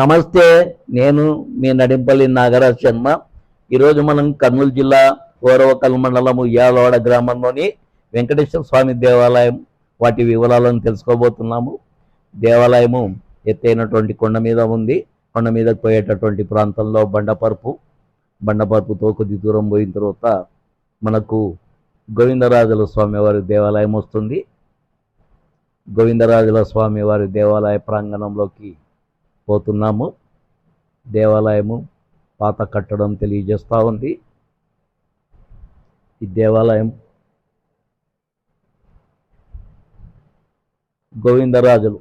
నమస్తే నేను మీ నడింపల్లి నాగరాజ్ శర్మ. ఈరోజు మనం కర్నూలు జిల్లా గౌరవకల్ మండలము యాలవాడ గ్రామంలోని వెంకటేశ్వర స్వామి దేవాలయం వాటి వివరాలను తెలుసుకోబోతున్నాము. దేవాలయము ఎత్తైనటువంటి కొండ మీద ఉంది. కొండ మీదకు పోయేటటువంటి ప్రాంతంలో బండపరుపు బండపరుపుతో కొద్ది దూరం పోయిన తర్వాత మనకు గోవిందరాజుల స్వామివారి దేవాలయం వస్తుంది. గోవిందరాజుల స్వామివారి దేవాలయ ప్రాంగణంలోకి పోతున్నాము. దేవాలయము పాత కట్టడం తెలియజేస్తూ ఉంది. ఈ దేవాలయం గోవిందరాజులు.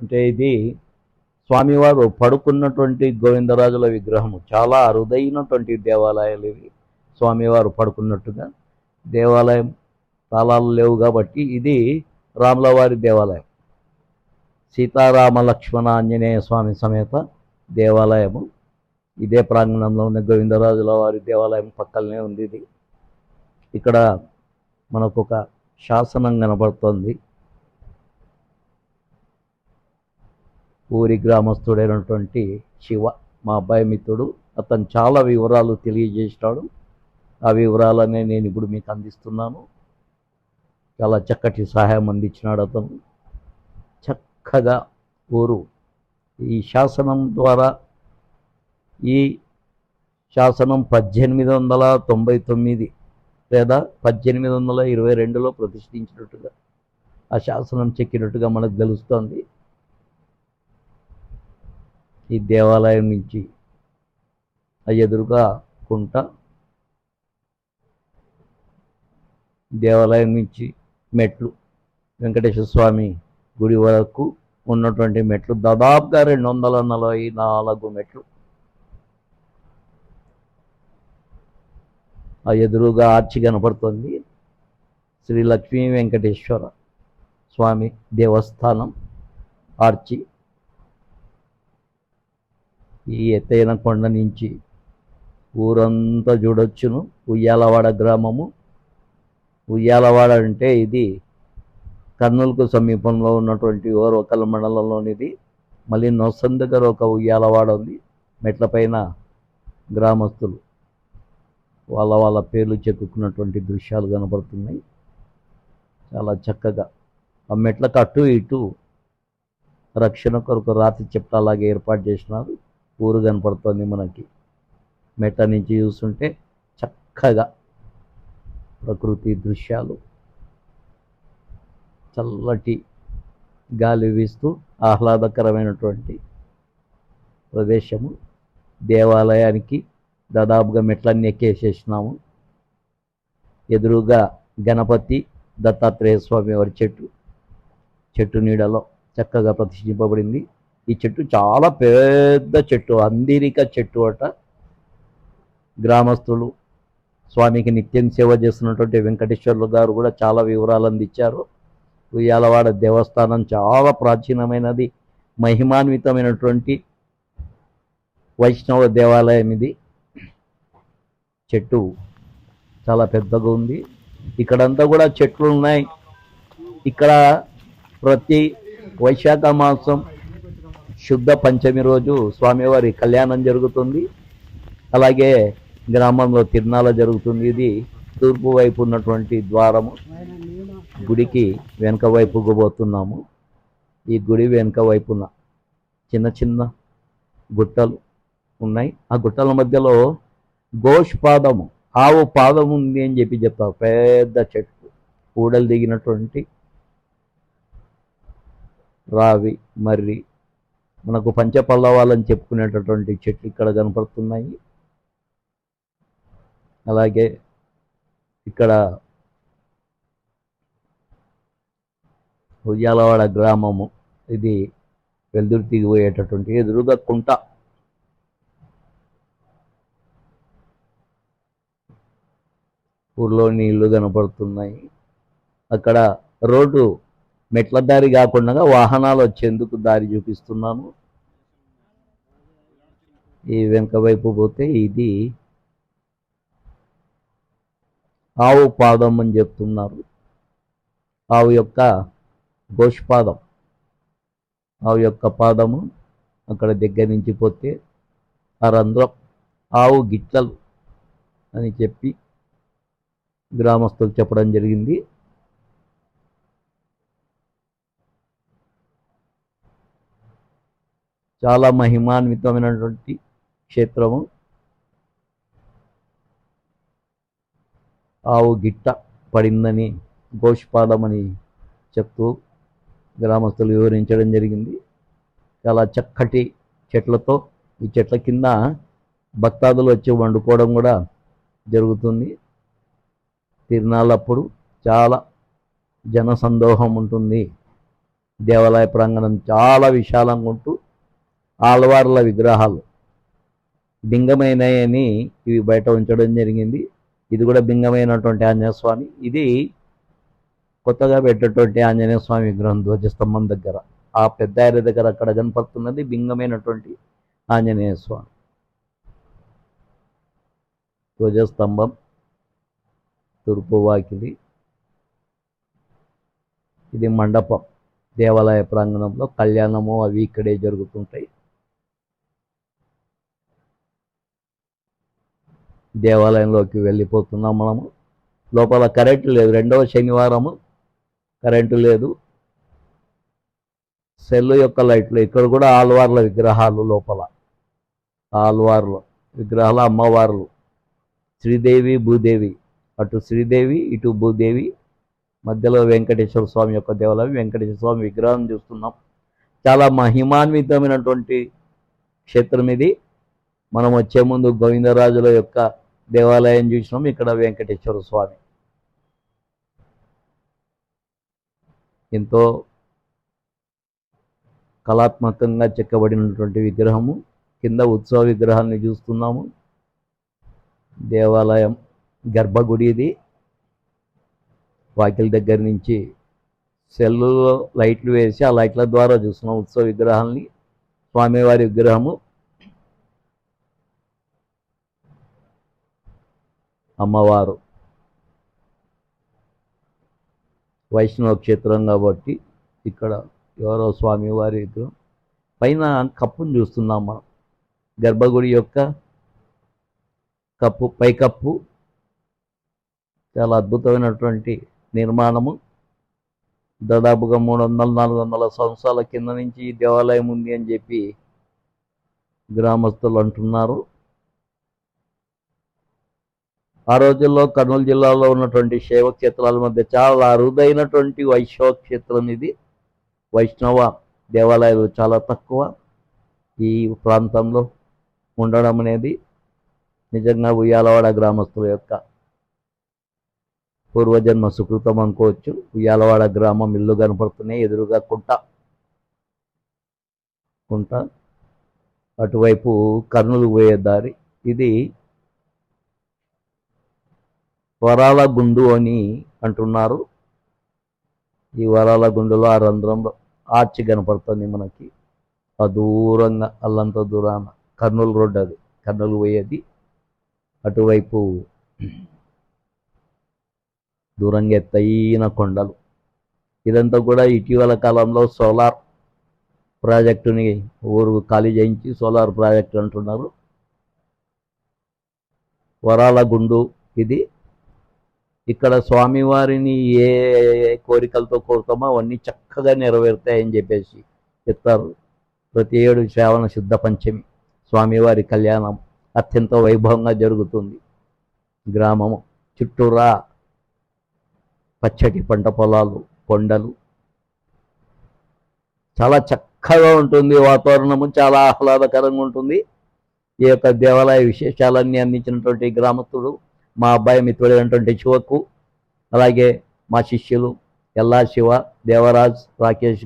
అంటే ఇది స్వామివారు పడుకున్నటువంటి గోవిందరాజుల విగ్రహము. చాలా అరుదైనటువంటి దేవాలయాలు ఇవి. స్వామివారు పడుకున్నట్టుగా దేవాలయం తాళాలు లేవు కాబట్టి ఇది రాములవారి దేవాలయం. సీతారామ లక్ష్మణ ఆంజనేయ స్వామి సమేత దేవాలయము. ఇదే ప్రాంగణంలో ఉన్న గోవిందరాజుల వారి దేవాలయం పక్కనే ఉంది ఇది. ఇక్కడ మనకు ఒక శాసనం కనబడుతుంది ఊరి గ్రామస్తుడైనటువంటి శివ మా అబ్బాయి మిత్రుడు అతను చాలా వివరాలు తెలియజేసినాడు ఆ వివరాలనే నేను ఇప్పుడు మీకు అందిస్తున్నాను. చాలా చక్కటి సహాయం అందించినాడు అతను. చక్కగా ఊరు. ఈ శాసనం ద్వారా ఈ శాసనం పద్దెనిమిది వందల తొంభై తొమ్మిది లేదా పద్దెనిమిది వందల ఇరవై రెండులో ప్రతిష్ఠించినట్టుగా ఆ శాసనం చెక్కినట్టుగా మనకు తెలుస్తోంది. ఈ దేవాలయం నుంచి ఆ ఎదురుగా కుంట దేవాలయం నుంచి మెట్లు వెంకటేశ్వర స్వామి గుడి వరకు ఉన్నటువంటి మెట్లు దాదాపుగా రెండు వందల నలభై నాలుగు మెట్లు. ఆ ఎదురుగా ఆర్చి కనపడుతుంది శ్రీ లక్ష్మీ వెంకటేశ్వర స్వామి దేవస్థానం ఆర్చి. ఈ ఎత్తైన కొండ నుంచి ఊరంతా చూడొచ్చును. ఉయ్యాలవాడ గ్రామము. ఉయ్యాలవాడ అంటే ఇది కర్నూలుకు సమీపంలో ఉన్నటువంటి ఓర్వకల్ మండలంలోనిది. మళ్ళీ నొస్సం దగ్గర ఒక ఉయ్యాలవాడ ఉంది. మెట్లపైన గ్రామస్తులు వాళ్ళ వాళ్ళ పేర్లు చెక్కుకున్నటువంటి దృశ్యాలు కనబడుతున్నాయి. చాలా చక్కగా ఆ మెట్లకు అటు ఇటు రక్షణ కొరకు రాతి చెప్తాలాగా ఏర్పాటు చేసినారు. ఊరు కనపడుతుంది మనకి. మెట్ల నుంచి చూస్తుంటే చక్కగా ప్రకృతి దృశ్యాలు చల్లటి గాలి వీస్తూ ఆహ్లాదకరమైనటువంటి ప్రదేశము. దేవాలయానికి దాదాపుగా మెట్లన్నీ ఎక్కేసేసినాము. ఎదురుగా గణపతి దత్తాత్రేయ స్వామి వారి చెట్టు. చెట్టు నీడలో చక్కగా ప్రతిష్ఠింపబడింది. ఈ చెట్టు చాలా పెద్ద చెట్టు అందిరిక చెట్టు అట. గ్రామస్తులు స్వామికి నిత్యం సేవ చేస్తున్నటువంటి వెంకటేశ్వర్లు గారు కూడా చాలా వివరాలు అందించారు. ఉయ్యాలవాడ దేవస్థానం చాలా ప్రాచీనమైనది మహిమాన్వితమైనటువంటి వైష్ణవ దేవాలయం ఇది. చెట్టు చాలా పెద్దగా ఉంది. ఇక్కడంతా కూడా చెట్లు ఉన్నాయి. ఇక్కడ ప్రతి వైశాఖ మాసం శుద్ధ పంచమి రోజు స్వామివారి కళ్యాణం జరుగుతుంది. అలాగే గ్రామంలో తిరునాల జరుగుతుంది. ఇది తూర్పు వైపు ఉన్నటువంటి ద్వారము. గుడికి వెనక వైపుకు పోతున్నాము ఈ గుడి వెనక వైపున చిన్న చిన్న గుట్టలు ఉన్నాయి. ఆ గుట్టల మధ్యలో గోష్ పాదము ఆవు పాదం ఉంది అని చెప్పి చెప్తారు. పెద్ద చెట్టు కూడలు దిగినటువంటి రావి మర్రి మనకు పంచపల్లవాలని చెప్పుకునేటటువంటి చెట్లు ఇక్కడ కనపడుతున్నాయి. అలాగే ఇక్కడ ఉయ్యాలవాడ గ్రామము. ఇది వెల్దుర్తికి పోయేటటువంటి ఎదురుగా కుంట ఊర్లో నీళ్ళు కనపడుతున్నాయి. అక్కడ రోడ్డు మెట్ల దారి కాకుండా వాహనాలు వచ్చేందుకు దారి చూపిస్తున్నాను. ఈ వెనక వైపు పోతే ఇది ఆవు పాదం అని చెప్తున్నారు. ఆవు యొక్క గోష్పాదం. ఆవు యొక్క పాదము అక్కడ దగ్గర నుంచి పోతే ఆ రంధ్రం ఆవు గిట్టలు అని చెప్పి గ్రామస్తులు చెప్పడం జరిగింది. చాలా మహిమాన్వితమైనటువంటి క్షేత్రము. ఆవు గిట్ట పడిందని గోష్పాదమని చెప్తూ గ్రామస్తులు వివరించడం జరిగింది. చాలా చక్కటి చెట్లతో ఈ చెట్ల కింద భక్తాదులు వచ్చి వండుకోవడం కూడా జరుగుతుంది. తిరునాళ్ళప్పుడు చాలా జనసందోహం ఉంటుంది. దేవాలయ ప్రాంగణం చాలా విశాలంగా ఉంటూ ఆళ్వార్ల విగ్రహాలు బింగమైనయని ఇవి బయట ఉంచడం జరిగింది. ఇది కూడా బింగమైనటువంటి ఆంజనేయ స్వామి. ఇది కొత్తగా పెట్టేటువంటి ఆంజనేయ స్వామి విగ్రహం ధ్వజస్తంభం దగ్గర. ఆ పెద్ద ఆయన దగ్గర అక్కడ కనపడుతున్నది బింగమైనటువంటి ఆంజనేయ స్వామి. ధ్వజస్తంభం తూర్పు వాకిలి. ఇది మండపం. దేవాలయ ప్రాంగణంలో కళ్యాణము అవి ఇక్కడే జరుగుతుంటాయి. దేవాలయంలోకి వెళ్ళిపోతున్నాం మనము. లోపల కరెంటు లేదు. రెండవ శనివారము. కరెంటు లేదు. సెల్లు యొక్క లైట్లు ఇక్కడ కూడా ఆల్వార్ల విగ్రహాలు లోపల. ఆల్వార్లు విగ్రహాలు అమ్మవార్లు. శ్రీదేవి భూదేవి. అటు శ్రీదేవి ఇటు భూదేవి. మధ్యలో వెంకటేశ్వర స్వామి యొక్క దేవాలయం వెంకటేశ్వర స్వామి విగ్రహం చూస్తున్నాం. చాలా మహిమాన్వితమైనటువంటి క్షేత్రం ఇది. మనం వచ్చే ముందు గోవిందరాజుల యొక్క దేవాలయం చూసినాం. ఇక్కడ వెంకటేశ్వర స్వామి. ఎంతో కళాత్మకంగా చెక్కబడినటువంటి విగ్రహము. కింద ఉత్సవ విగ్రహాన్ని చూస్తున్నాము. దేవాలయం గర్భగుడి ఇది వాకిలి దగ్గర నుంచి సెల్లులో లైట్లు వేసి ఆ లైట్ల ద్వారా చూస్తున్నాం ఉత్సవ విగ్రహాన్ని స్వామివారి విగ్రహము. అమ్మవారు వైష్ణవ క్షేత్రం కాబట్టి ఇక్కడ ఎవరో స్వామివారి విగ్రహం పైన కప్పును చూస్తున్నాం మనం. గర్భగుడి యొక్క కప్పు పైకప్పు చాలా అద్భుతమైనటువంటి నిర్మాణము. దాదాపుగా మూడు వందల నాలుగు వందల సంవత్సరాల కింద నుంచి ఈ దేవాలయం ఉంది అని చెప్పి గ్రామస్తులు అంటున్నారు. ఆ రోజుల్లో కర్నూలు జిల్లాలో ఉన్నటువంటి శైవక్షేత్రాల మధ్య చాలా అరుదైనటువంటి వైష్ణవ క్షేత్రం ఇది. వైష్ణవ దేవాలయాలు చాలా తక్కువ ఈ ప్రాంతంలో ఉండడం అనేది నిజంగా ఉయ్యాలవాడ గ్రామస్తుల యొక్క పూర్వజన్మ సుకృతం అనుకోవచ్చు. ఉయ్యాలవాడ గ్రామం ఇల్లు కనపడుతున్నాయి ఎదురుగా కుంట. కుంట. అటువైపు కర్నూలు పోయే దారి. ఇది వరాల గుండు అని అంటున్నారు. ఈ వరాల గుండులో ఆ రంధ్రంలో ఆర్చి కనపడుతుంది మనకి. ఆ దూరంగా అల్లంత దూరాన కర్నూలు రోడ్డు అది కర్నూలు పోయేది. అటువైపు దూరంగా ఎత్తైన కొండలు. ఇదంతా కూడా ఇటీవల కాలంలో సోలార్ ప్రాజెక్టుని ఊరు ఖాళీ చేయించి సోలార్ ప్రాజెక్టు అంటున్నారు. వరాల గుండు ఇది. ఇక్కడ స్వామివారిని ఏ కోరికలతో కోరుతామో అవన్నీ చక్కగా నెరవేరుతాయని చెప్పేసి చెప్తారు. ప్రతి ఏడు శ్రావణ శుద్ధ పంచమి స్వామివారి కళ్యాణం అత్యంత వైభవంగా జరుగుతుంది. గ్రామము చుట్టూరా పచ్చటి పంట పొలాలు కొండలు. చాలా చక్కగా ఉంటుంది. వాతావరణము చాలా ఆహ్లాదకరంగా ఉంటుంది. ఈ యొక్క దేవాలయ విశేషాలన్నీ అందించినటువంటి గ్రామస్తుడు మా అబ్బాయి మిత్రుడైనటువంటి శివకు అలాగే మా శిష్యులు ఎల్లా శివ దేవరాజ్ రాకేష్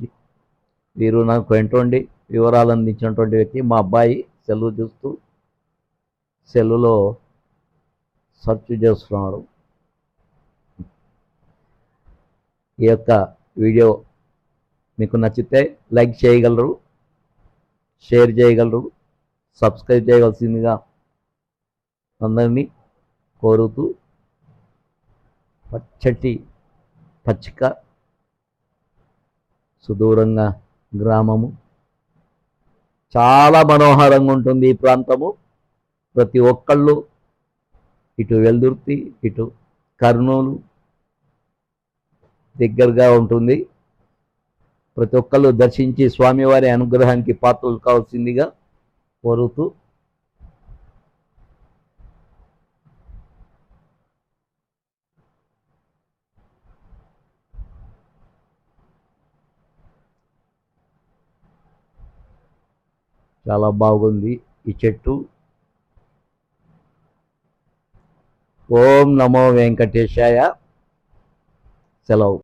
వీరు నాకు వెంటండి వివరాలు అందించినటువంటి వ్యక్తి. మా అబ్బాయి సెలవు చూస్తూ సెల్లులో సెర్చ్ చేస్తున్నాడు. ఈ యొక్క వీడియో మీకు నచ్చితే లైక్ చేయగలరు షేర్ చేయగలరు సబ్స్క్రైబ్ చేయవలసిందిగా అందరినీ కోరుతూ పచ్చటి పచ్చిక సుదూరంగా గ్రామము. చాలా మనోహరంగా ఉంటుంది ఈ ప్రాంతము. ప్రతి ఒక్కళ్ళు ఇటు వెల్దుర్తి ఇటు కర్నూలు దగ్గరగా ఉంటుంది. ప్రతి ఒక్కళ్ళు దర్శించి స్వామివారి అనుగ్రహానికి పాత్రలు కావాల్సిందిగా కోరుతూ చాలా బాగుంది ఈ చెట్టు. ఓం నమో వెంకటేశాయ. సెలవు.